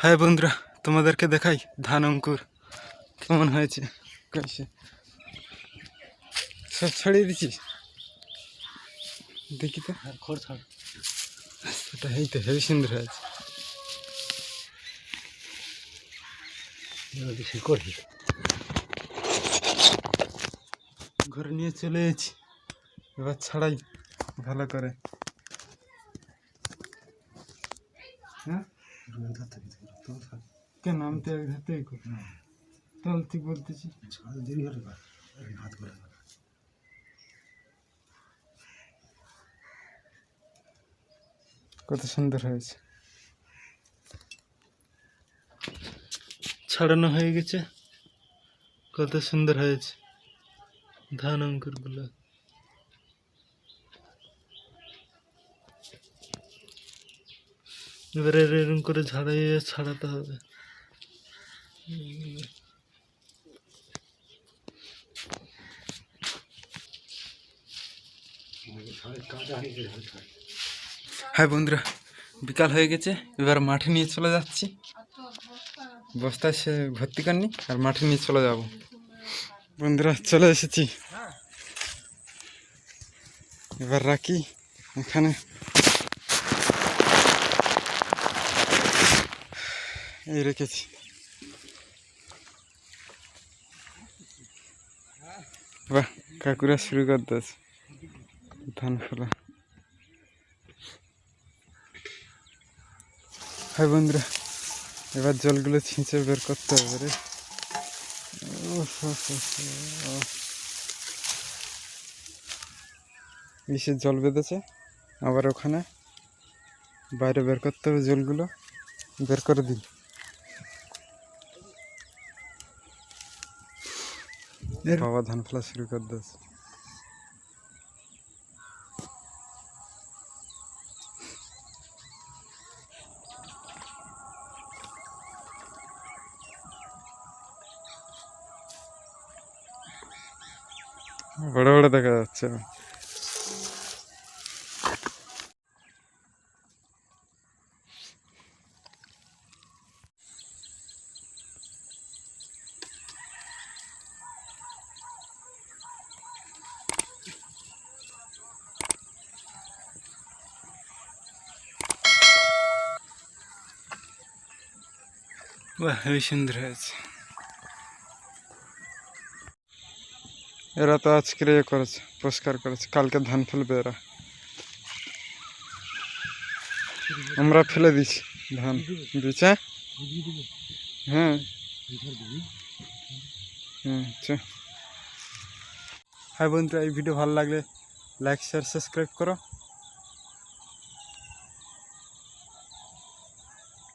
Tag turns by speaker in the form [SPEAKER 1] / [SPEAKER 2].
[SPEAKER 1] হ্যাঁ বন্ধুরা তোমাদেরকে দেখাই ধান অঙ্কুর। কেমন হয়েছে? কইছে। সব ছড়িয়ে দিছিস দেখি তো।
[SPEAKER 2] আর খড় ছাড়।
[SPEAKER 1] সেটা এই তো হেভি সুন্দর হয়েছে। ঘরে নিয়ে চলে এসেছি। এবার ছাড়াই ভালো করে। হ্যাঁ? কেন? আমি তো এক করি। তাহলে তুই বলতেছি।
[SPEAKER 2] দেরি হলে হাত করে
[SPEAKER 1] কত সুন্দর হয়েছে। ছাড়ানো হয়ে গেছে। কত সুন্দর হয়েছে। ধান অঙ্কুরগুলো। এবারে এরকম করে ঝাড়াইয়ে ছাড়াতে হবে। হ্যাঁ বন্ধুরা, বিকাল হয়ে গেছে, এবার মাঠে নিয়ে চলে যাচ্ছি। বস্তায় সে ভর্তি করিনি আর মাঠে নিয়ে চলে যাব। বন্ধুরা, চলে এসেছি। এবার রাখি, এখানে এই রেখেছি। বাহ, কাকুরা শুরু করে দিয়েছে ধান ফেলা। হাই বন্ধুরা, এবার জলগুলো ছিঁচে বের করতে হবে রে। ইসে জল বেঁধেছে, আবার ওখানে বাইরে বের করতে হবে জলগুলো। বের করে দিই বাবা ধান ফেলা শুরু করে বড় বড় দেখা যাচ্ছে। বাহ হেবি সুন্দর হয়েছে এরা তো আজকের ইয়ে করেছে পুরস্কার করেছে কালকে ধান ফেলবে এরা। আমরা ফেলে দিছি ধান দিচ্ছে হ্যাঁ। হুম আচ্ছা হ্যাঁ বন্ধুরা এই ভিডিও ভালো লাগলে লাইক শেয়ার সাবস্ক্রাইব করো।